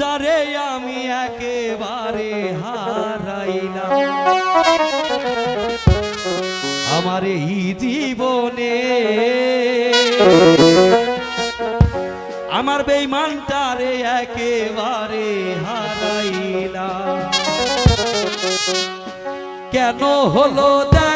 যারে আমি একেবারে হারাইলাম। আমার এই জীবনে আমার বেইমানটারে একেবারে হারাইলাম। কেন হলো দেখা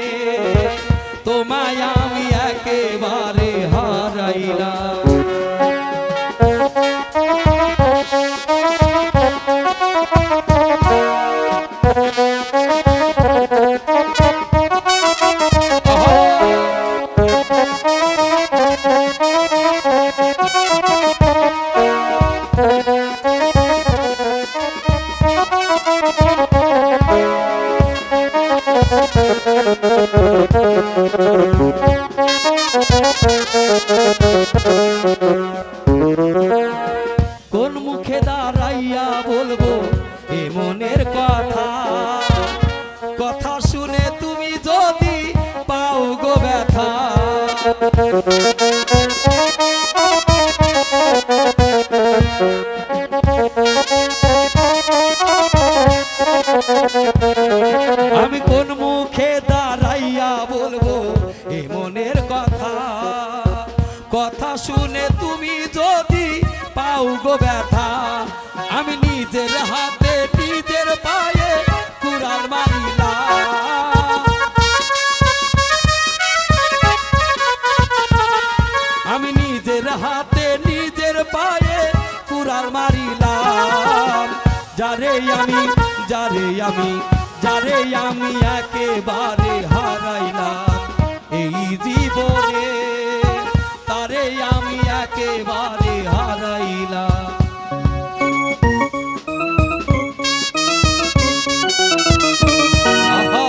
কোন মুখে দাঁড়াইয়া বলব এ কথা? কথা শুনে তুমি যদি পাও গো ব্যথা। শুনে তুমি যদি পাও গো ব্যথা, আমি নিজের হাতে নিজের পায়ে কুড়াল মারিলাম। আমি নিজের হাতে নিজের পায়ে কুড়াল মারিলাম। যারে আমি যারে আমি যারে আমি একেবারে হারাইলাম। এই জীবনে আমি একেবারে হারাইলাম আহা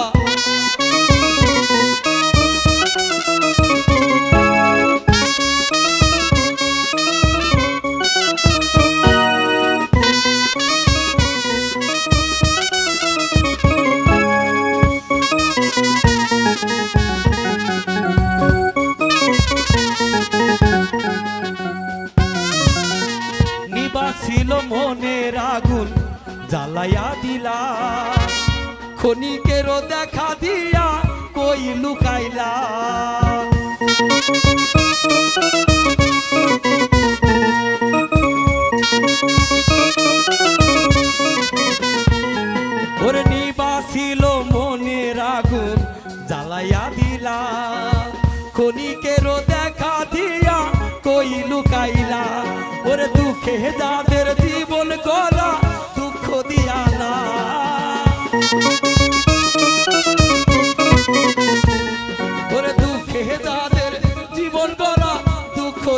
ক্ষণিকেরও দেখা দিয়া কই লুকাইলা? ওরে জ্বালাইয়া দিলা। দেখা দিয়া কই লুকাইলা? ওরে দুঃখে যাদের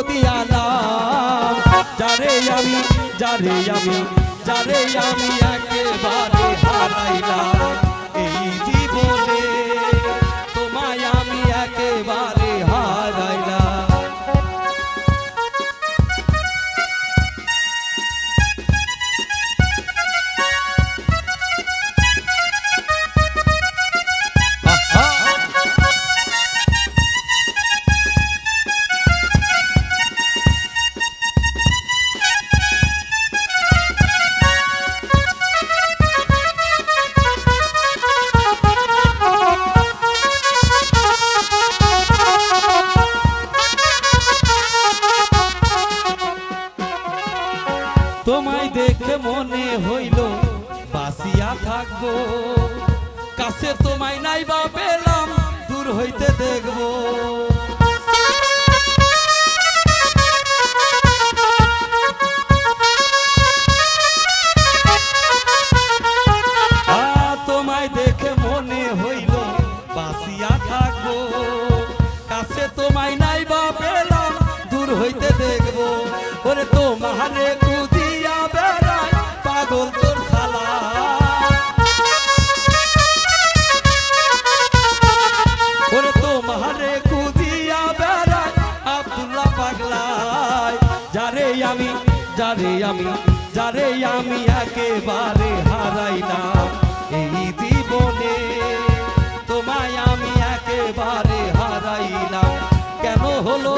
দিয়া না যারে আমি যারে আমি যারে আমি একেবারে থাকব। কাছে তোমায় নাই বা পেলাম, দূর হইতে দেখব। দেখে মনে থাকব। কাছে বা পেলাম, দূর হইতে দেখব। ওরে তোমারে খুঁজিয়া বেড়ায় পাগল তোর আমি যারে আমি একেবারে হারাই না এই জীবনে তোমায় আমি একেবারে হারাইলাম। কেন হলো